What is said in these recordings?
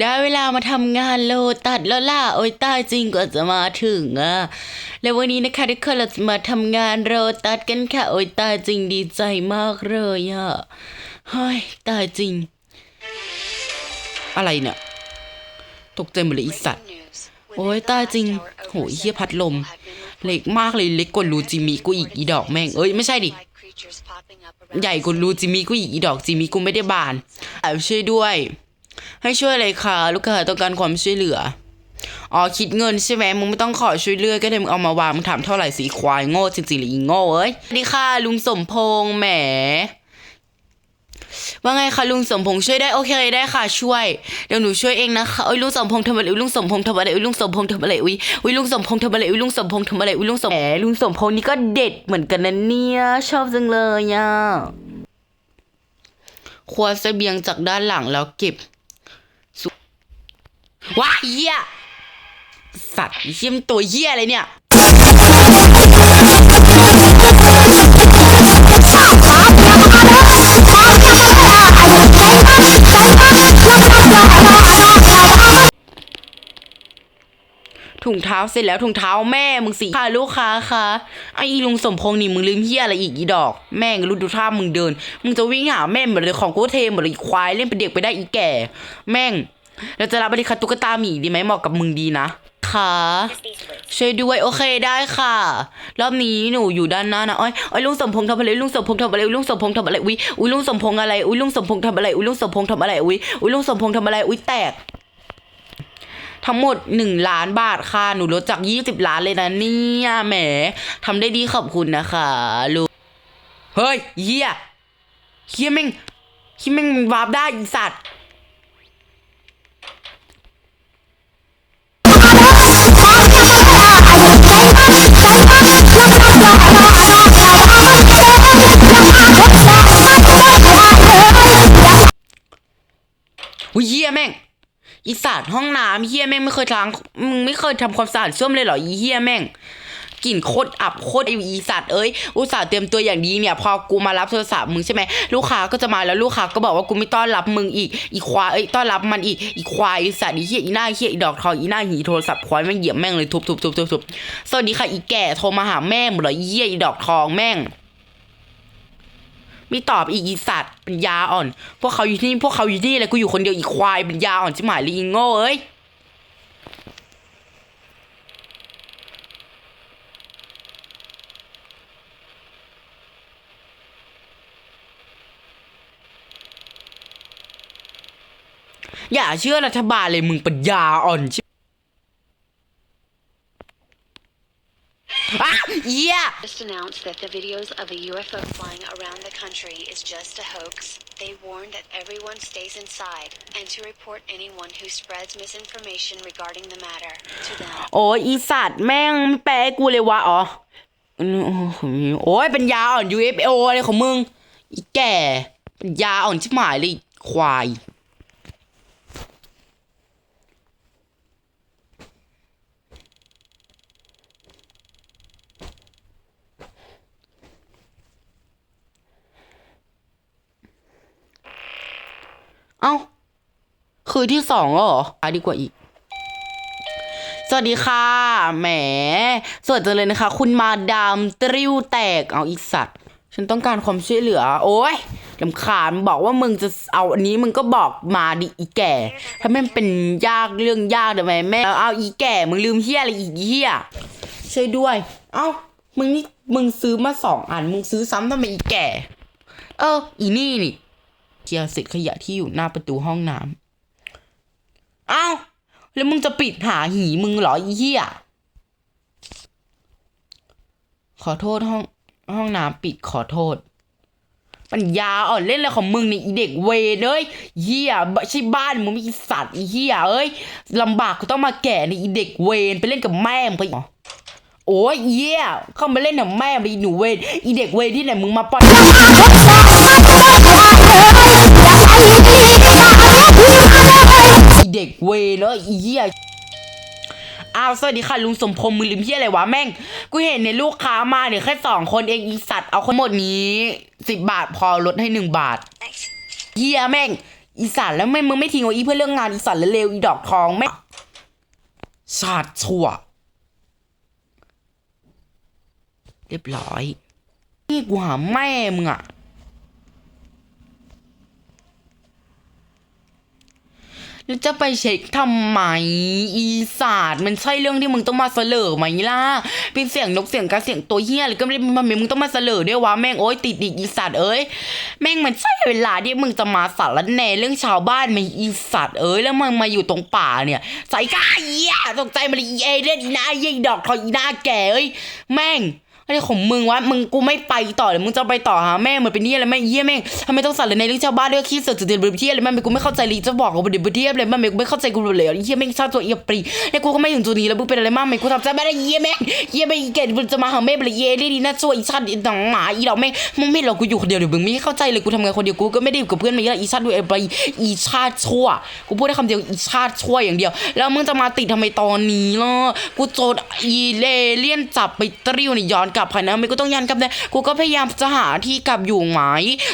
ได้เวลามาทำงานโลตัดแล้วล่ะโอ้ยตายจริงกว่าจะมาถึงอะแล้ววันนี้นะคะทุกคนเราจะมาทำงานโรตัดกันค่ะ โอ้ยตายจริงดีใจมากเลยอะเฮ้ยตายจริง อะไรเนี่ยตกใจหมดเลยอีสัตว์โอ้ยตายจริงโหเฮียพัดลม เล็กมากเลยเล็กกว่ารูจิมิกูอีกอีดอกแม่งเอ้ยไม่ใช่ดิใหญ่กว่ารูจิมิกูอีกอีดอกจิมิกูไม่ได้บานแอบช่วยด้วย ให้ช่วยอะไรคะลูกค้าต้องการความช่วยเหลืออ๋อคิดเงินใช่ไหมมึงไม่ต้องขอช่วยเลือก็ได้มึงเอามาวางมึงถามเท่าไหร่สีควายโง่จริงๆหรืออีโง่เอ้ยสวัสดีค่ะ ลุงสมพงษ์แหม ว่าไงคะลุงสมพงษ์ช่วยได้โอเคได้ค่ะ ช่วย เดี๋ยวหนูช่วยเองนะคะเอ้ยลุงสมพงษ์ทำอะไรอุ้ยลุงสมพงษ์ทำอะไรอุ้ยลุงสมพงษ์ทำอะไรอุ้ยอุ้ยลุงสมพงษ์ทำอะไรอุ้ยลุงสมพงษ์ทำอะไรอุ้ยลุงสมแหมลุงสมพงษ์นี่ก็เด็ดเหมือนกันนะเนี่ยชอบจังเลยอะครัวเสบียงจากด้านหลังแล้วเก็บ ว้ายเหี้ยสัตว์เหี้ยมนตัวเหี้ยอะไรเนี่ยถุงเท้าเสร็จแล้วถุงเท้าแม่มึงสิค่ะลูกค้าคะไอ้อีลุงสมพงษ์นี่มึงลืมเฮียอะไรอีกอีดอก แม่งรู้ดูท่ามึงเดิน มึงจะวิ่งหาแม่หมดเลยของกูเทหมดเลยอีควายเล่นเป็นเด็กไปได้อีแก่ แม่ง เราจะรับบริการตุ๊กตาหมีดีไหมเหมาะกับมึงดีนะค่ะช่วยด้วยโอเคได้ค่ะ รอบนี้หนูอยู่ด้านหน้านะอ้อยอ้อยลุงสมพงษ์ทำอะไรลุงสมพงษ์ทำอะไรลุงสมพงษ์ทำอะไรอุ้ยอุ้ยลุงสมพงษ์อะไรอุ้ยลุงสมพงษ์ทำอะไรอุ้ยลุงสมพงษ์ทำอะไรอุ้ยอุ้ยลุงสมพงษ์ทำอะไรอุ้ยแตก ทั้งหมดหนึ่งล้านบาทค่ะหนูลดจากยี่สิบล้านเลยนะเนี่ยแหมทำได้ดีขอบคุณนะคะลูกเฮ้ยเฮียเฮียแม่งเฮียแม่งวาร์ปได้อีสัตว์ อีสัตว์ห้องน้ำเฮียแม่งไม่เคยล้างมึงไม่เคยทำความสะอาดส้วมเลยเหรออีเฮียแม่งกลิ่นโคตรอับโคตรไออีสัตว์เอ้ยอุตส่าห์เตรียมตัวอย่างดีเนี่ย พอกูมารับโทรศัพท์มึงใช่ไหมลูกค้าก็จะมาแล้วลูกค้าก็บอกว่ากูไม่ต้อนรับมึงอีกอีควายเอ้ยต้อนรับมันอีกอีควายอีสัตว์อีเฮียอีหน้าเฮียอีดอกทองอีหน้าหีโทรศัพท์ควายแม่งเหยียบแม่งเลยทุบทุบทุบทุบทุบสวัสดีค่ะอีแก่โทรมาหาแม่หมดเหรออีเฮียอีดอกทองแม่ง ไม่ตอบอีกอีสัตว์ป็นยาอ่อน พวกเขาอยู่ที่นี่พวกเขาอยู่ที่นี่แหละกูอยู่คนเดียวอีควายป็นยาอ่อนชิบหายเลยอีโง่เอ้ยอย่าเชื่อรัฐบาลเลยมึงปัญญาอ่อนชิ บอ่ะเหี้ย just announced that the videos of a UFO flying around the country is just a hoax. They warn that everyone stays inside and to report anyone who spreads misinformation regarding the matter to them. โอ้ยอีสัตว์แม่งไม่แปลให้กูเลยวะอ๋อโอ้ยเป็นยาอ่อน UFO อะไรของมึง อีแก่เป็นยาอ่อนชิบหายเลยอีควาย เอ้า คือที่สองแล้วเหรออะดีกว่าอีก สวัสดีค่ะ แหม สวัสดีเลยนะคะ คุณมาดามตริวแตก เอาอีสัตว์ ฉันต้องการความช่วยเหลือ โอ้ยลำคาญบอกว่ามึงจะเอาอันนี้มึงก็บอกมาดิอีแก่ ถ้าแม่เป็นยากเรื่องยากทำไมแม่ เอาอีแก่ มึงลืมเฮียอะไรอีกเฮียช่วยด้วย เอ้า มึงนี่ มึงซื้อมาสองอัน มึงซื้อซ้ำทำไมอีแก่ เออ อีนี่นี่ เคลียร์เศษขยะที่อยู่หน้าประตูห้องน้ำเอ้าแล้วมึงจะปิดหาหีมึงเหรออีเหี้ยขอโทษห้องห้องน้ำปิดขอโทษ ปัญญาอ่อนเล่นอะไรของมึงเนี่ยอีเด็กเวเอ้ยเหี้ยใช่บ้านมึงม่ใช่สัตว์อีเหี้ยเอ้ยลำบากกูต้องมาแก่ในอีเด็กเวรไปเล่นกับแม่มึงไป โอ้ยเหี้ยเข้ามาเล่นกับแม่ไปอีหนูเวรอีเด็กเวรที่ไหนมึงมาปล่อยอีเด็กเวรเอ้ยอีเหี้ยอ้าวสวัสดีค่ะลุงสมพงษ์มือลืมเฮียอะไรวะแม่ง กูเห็นในยลูกค้ามาเนี่ยแค่สองคนเองอีสัตว์เอาคนหมดนี้สิบบาทพอลดให้หนึ่งบาทเฮียแม่ง อีสัตว์แล้วไม่มึงไม่ทิ้งไว้อีเพื่อเรื่องงานอีสัตว์เลวอีดอกทองไม่ชาติชั่ว เรียบร้อยนี่กูหาแม่มึงอะแล้วจะไปเช็คทำไม อีศาสตร์มันใช่เรื่องที่มึงต้องมาเสลอไหมล่ะ เป็นเสียงนกเสียงกาเสียงตัวเฮียอะไรก็ไม่ได้มันมึงต้องมาเสลอด้วยวะแม่งโอ๊ยติดอีกอีสัตว์เอ้ยแม่งมันใช่เวลาที่มึงจะมาสารแหน่เรื่องชาวบ้านไหมอีสัตว์เอ้ยแล้วมึงมาอยู่ตรงป่าเนี่ยใส่ก้าเหี้ยตกใจมาเลยอีเอเล่นอีนาเยดอกทองอีนาแก่เอ้ยแม่ง อะไรของมึงวะมึงกูไม่ไปต่อเลยมึงจะไปต่อหาแม่งมันเป็นเหี้ยอะไรแม่เหี้ยแม่งทำไมต้องสารในเรื่องชาวบ้านด้วยขี้เสือจุดเด่นบนเทียอะไรแม่งกูไม่เข้าใจเลยจะบอกกูเด่นบนเทียอะไรแม่งกูไม่เข้าใจกูเลยเหี้ยแม่งชาติตัวเอียปรีเนี่ยกูก็ไม่ถึงจุดนี้แล้วมึงเป็นอะไรมากไหมกูทำใจไม่ได้เหี้ยแม่งเหี้ยแม่งเกดมึงจะมาหาแม่งเลยเหี้ยดีนะช่วยอีชาติหนังหมาอีดอกแม่มึงไม่หรอกกูอยู่คนเดียวเดี๋ยวมึงไม่เข้าใจเลยกูทำงานคนเดียวกูก็ไม่ได้อยู่กับเพื่อนมาเยอะอีชาติด้วยไปอีชาติชั่วกูพูดได้คำเดียวอีชาติชั่วอย่างเดียว แล้วมึงจะมาติดทำไมตอนนี้ล่ะกูโจดอีเลเลียนจับไปตริวนี่ย้อนกลับภายนะไม่กูต้องยันกลับเนี่กูก็พยายามจะหาที่กลับอยู่ไหม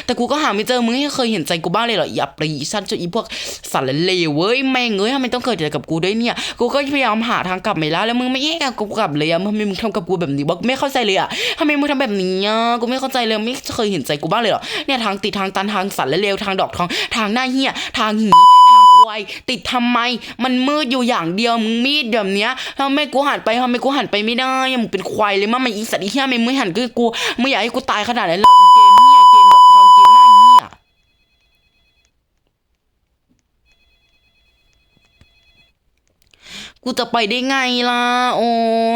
แต่กูก็หาไม่เจอมึงไม่เคยเห็นใจกูบ้างเลยเหรออย่าปรีฉันจะอีพวกสารเลวเว้ยแม่งเอ้ยทำไมต้องเกิดอะไรกับกูด้วยเนี่ย กูก็พยายามหาทางกลับไม่ละแล้วมึงไม่ให้กับกูกลับเลยอะทำไมมึงทำกับกูแบบนี้บอกไม่เข้าใจเลยอะทำไมมึงทำแบบนี้อะกูไม่เข้าใจเลยไม่เคยเห็นใจกูบ้างเลยเหรอเนี่ยทางติดทางตันทางสารเลวทางดอกทองทางหน้าเหี้ยทางหีทาง ติดทำไม มันมืดอยู่อย่างเดียวมึงมีดแบบเนี้ยทำไมกูหันไปทำไมกูหันไปไม่ได้อะมึงเป็นควายเลยมั้งมันอีสัตว์อีเหี้ยทำไมมึงหันก็กูมึงอยากให้กูตายขนาดนั้นหรออีเกมเหี้ยเกมดอกทองเกมหน้าเหี้ย กูจะไปได้ไงล่ะ โอ้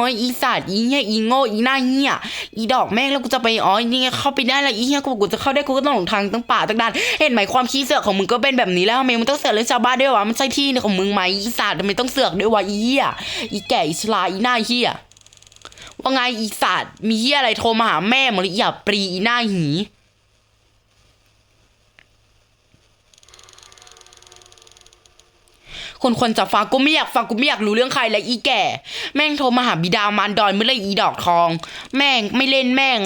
ยอีสัตว์อีเหี้ยอีโง่อีหน้าเหี้ยอีดอกแม่งแล้วกูจะไปอ๋อนี่ไงเข้าไปได้ละอีเหี้ยกูบอกกูจะเข้าได้กูก็ต้องหลงทางตั้งป่าตั้งดานเห็นไหมความขี้เสือกของมึงก็เป็นแบบนี้แล้วทำไมมึงต้องเสือกเรื่องชาวบ้านด้วยวะมันใช่ที่ของมึงไหมอีสัตว์ทำไมต้องเสือกด้วยวะอีเหี้ยอีแก่อีชราอีหน้าเหี้ยว่าไงอีสัตว์มีเหี้ยอะไรโทรมาหาแม่มึงหรืออย่าปรีอีหน้าหี คนคนจะฟังกูไม่อยากฟังกูไม่อยากรู้เรื่องใครและอีแก่ แม่งโทรมาหาบิดามารดอนเมื่อไรอีดอกทอง แม่งไม่เล่นแม่ง